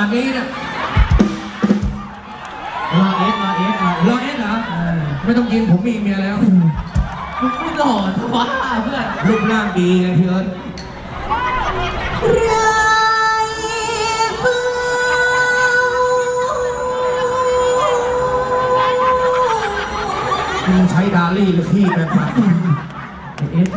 านี้เนี่ยอเอสรอเอสรอเอสเอ็ดเหไม่ต้องกินผมมีเมียแล้วมึงไม่หล่อทว่าเพื่อนรูปร่างดีนะพี่อิใช้ดาลี่หรือพี่แบบนั้นเอส